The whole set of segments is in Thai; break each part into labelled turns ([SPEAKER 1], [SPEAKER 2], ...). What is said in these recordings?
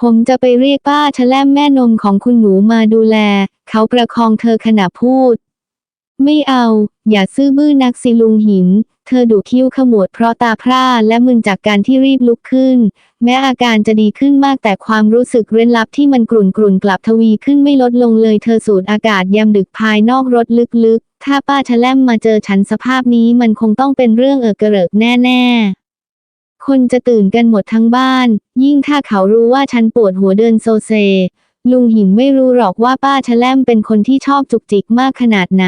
[SPEAKER 1] ผมจะไปเรียกป้าชะแลมแม่นมของคุณหนูมาดูแล เขาประคองเธอขณะพูด ไม่เอา อย่าซื่อบื้อนักสิลุงหิน เธอดุคิ้วขมวดเพราะตาพร่าและมึนจากการที่รีบลุกขึ้น แม้อาการจะดีขึ้นมากแต่ความรู้สึกเร้นลับที่มันกรุ่นกรุ่นกลับทวีขึ้นไม่ลดลงเลยเธอสูดอากาศยามดึกภายนอกรถลึกๆ ถ้าป้าชะแลมมาเจอฉันสภาพนี้มันคงต้องเป็นเรื่องเออกระเริกแน่ ๆ คนจะตื่นกันหมดทั้งบ้าน ยิ่งถ้าเขารู้ว่าฉันปวดหัวเดินโซเซ ลุงหินไม่รู้หรอกว่าป้าชะแลมเป็นคนที่ชอบจุกจิกมากขนาดไหน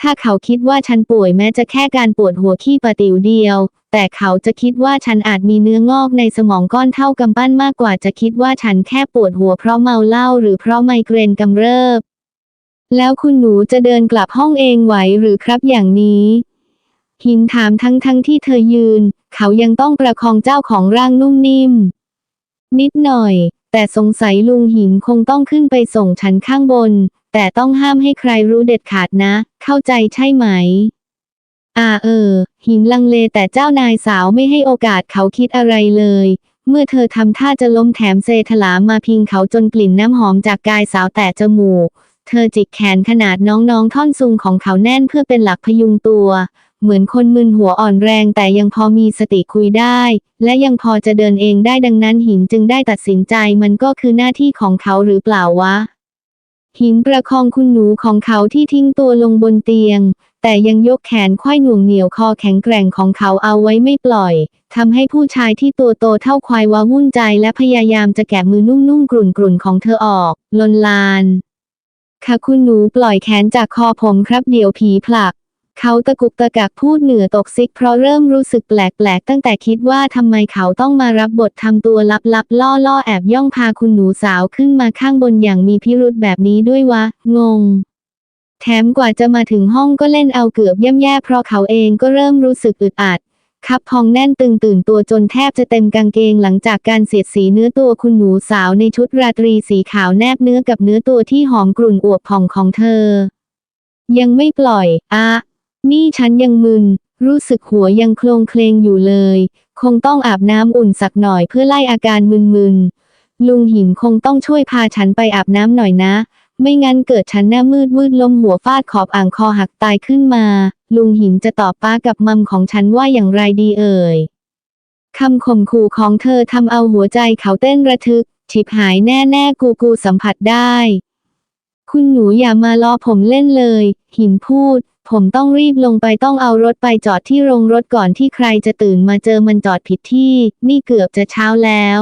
[SPEAKER 1] ถ้าเขาคิดว่าฉันป่วยแม้จะแค่การปวดหัวขี้ปะติ๋วเดียว แต่เขาจะคิดว่าฉันอาจมีเนื้องอกในสมองก้อนเท่ากำปั้นมากกว่าจะคิดว่าฉันแค่ปวดหัวเพราะเมาเหล้าหรือเพราะไมเกรนกำเริบ แล้วคุณหนูจะเดินกลับห้องเองไหวหรือครับอย่างนี้ หินถามทั้งทั้งที่เธอยืน เขายังต้องประคองเจ้าของร่างนุ่มนิ่ม นิดหน่อย แต่สงสัยลุงหินคงต้องขึ้นไปส่งฉันข้างบน แต่ต้องห้ามให้ใครรู้เด็ดขาดนะ เข้าใจใช่ไหม อ่าเออ หินลังเลแต่เจ้านายสาวไม่ให้โอกาสเขาคิดอะไรเลยเมื่อเธอทำท่าจะล้มแถมเซถลามาพิงเขาจนกลิ่นน้ำหอมจากกายสาวแต่จมูก เธอจิกแขนขนาดน้องๆท่อนซุงของเขาแน่นเพื่อเป็นหลักพยุงตัว เหมือนคนมึนหัวอ่อนแรงแต่ยังพอมีสติคุยได้ และยังพอจะเดินเองได้ดังนั้นหินจึงได้ตัดสินใจมันก็คือหน้าที่ของเขาหรือเปล่าวะ หินประคองคุณหนูของเขาที่ทิ้งตัวลงบนเตียง แต่ยังยกแขนควายหน่วงเหนียวคอแข็งแกร่งของเขาเอาไว้ไม่ปล่อยทำให้ผู้ชายที่ตัวโตเท่าควายว้าวุ่นใจและพยายามจะแกะมือนุ่มๆกรุ่นๆของเธอออกลนลานค่ะคุณหนูปล่อยแขนจากคอผมครับเดี๋ยวผีผลัก เขาตะกุกตะกักพูดเหนือตกซิกเพราะเริ่มรู้สึกแปลกๆ ตั้งแต่คิดว่าทำไมเขาต้องมารับบททำตัวลับๆ ล่อๆ แอบย่องพาคุณหนูสาวขึ้นมาข้างบนอย่างมีพิรุธแบบนี้ด้วยวะ งง แถมกว่าจะมาถึงห้องก็เล่นเอาเกือบย่ำแย่เพราะเขาเองก็เริ่มรู้สึกอึดอัดคับพองแน่นตึงตื่นตัวจนแทบจะเต็มกางเกงหลังจากการเสียดสีเนื้อตัวคุณหนูสาวในชุดราตรีสีขาวแนบเนื้อกับเนื้อตัวที่หอมกลุ่นอวบผ่องของเธอ ยังไม่ปล่อย อะ นี่ฉันยังมึน รู้สึกหัวยังโคลงเคลงอยู่เลย คงต้องอาบน้ำอุ่นสักหน่อยเพื่อไล่อาการมึนๆ ลุงหินคงต้องช่วยพาฉันไปอาบน้ำหน่อยนะ ไม่งั้นเกิดฉันหน้ามืดวืดล้มหัวฟาดขอบอ่างคอหักตายขึ้นมา ลุงหินจะตอบป้ากับมัมของฉันว่าอย่างไรดีเอ่ยคำข่มขู่ของเธอทำเอาหัวใจเขาเต้นระทึกฉิบหายแน่แน่ๆกูกูสัมผัสได้ คุณหนูอย่ามาล้อผมเล่นเลย หินพูด ผมต้องรีบลงไปต้องเอารถไปจอดที่โรงรถก่อนที่ใครจะตื่นมาเจอมันจอดผิดที่ นี่เกือบจะเช้าแล้ว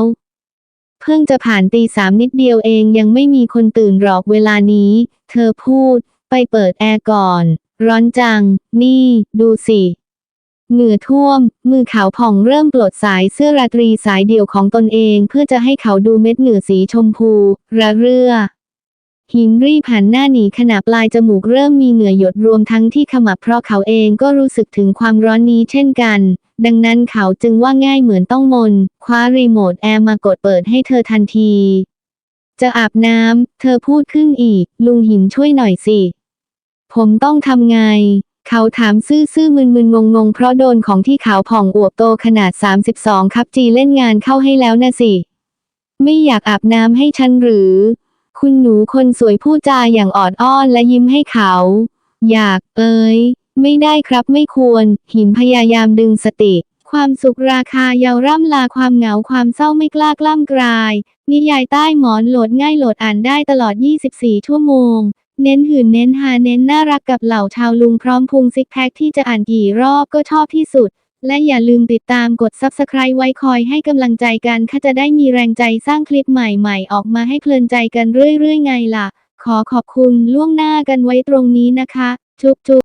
[SPEAKER 1] เพิ่งจะผ่านตีสามนิดเดียวเองยังไม่มีคนตื่นหรอกเวลานี้ เธอพูด ไปเปิดแอร์ก่อน ร้อนจัง นี่ ดูสิเหงื่อท่วม มือขาวผ่องเริ่มปลดสายเสื้อราตรีสายเดี่ยวของตนเอง เพื่อจะให้เขาดูเม็ดเหงื่อสีชมพู ระเรื่อ หินรีบหันหน้าหนีขณะปลายจมูกเริ่มมีเหงื่อหยดรวมทั้งที่ขมับเพราะเขาเองก็รู้สึกถึงความร้อนนี้เช่นกัน ดังนั้นเขาจึงว่าง่ายเหมือนต้องมน คว้ารีโมทแอร์มากดเปิดให้เธอทันที จะอาบน้ำ เธอพูดขึ้นอีก ลุงหินช่วยหน่อยสิ ผมต้องทำไง เขาถามซื่อๆมึนๆงงๆ เพราะโดนของที่ขาวผ่องอวบโตขนาด 32 ครับจีเล่นงานเข้าให้แล้วนะสิ ไม่อยากอาบน้ำให้ฉันหรือ คุณหนูคนสวยพูดจาอย่างออดอ้อนและยิ้มให้เขา อยากเอ้ย ไม่ได้ครับไม่ควร หินพยายามดึงสติ ความสุขราคาเยาวร่ำลาความเหงาความเศร้าไม่กล้ากล้ำกลาย นิยายใต้หมอนโหลดง่ายโหลดอ่านได้ตลอด 24 ชั่วโมง เน้นหื่นเน้นหาเน้นน่ารักกับเหล่าชาวลุงพร้อมพุงซิกแพคที่จะอ่านกี่รอบก็ชอบที่สุด และอย่าลืมติดตามกด Subscribe ไว้คอยให้กำลังใจกันค่ะจะได้มีแรงใจสร้างคลิปใหม่ๆ ออกมาให้เพลินใจกันเรื่อยๆไงล่ะ ขอขอบคุณล่วงหน้ากันไว้ตรงนี้นะคะ จุ๊บจุ๊บ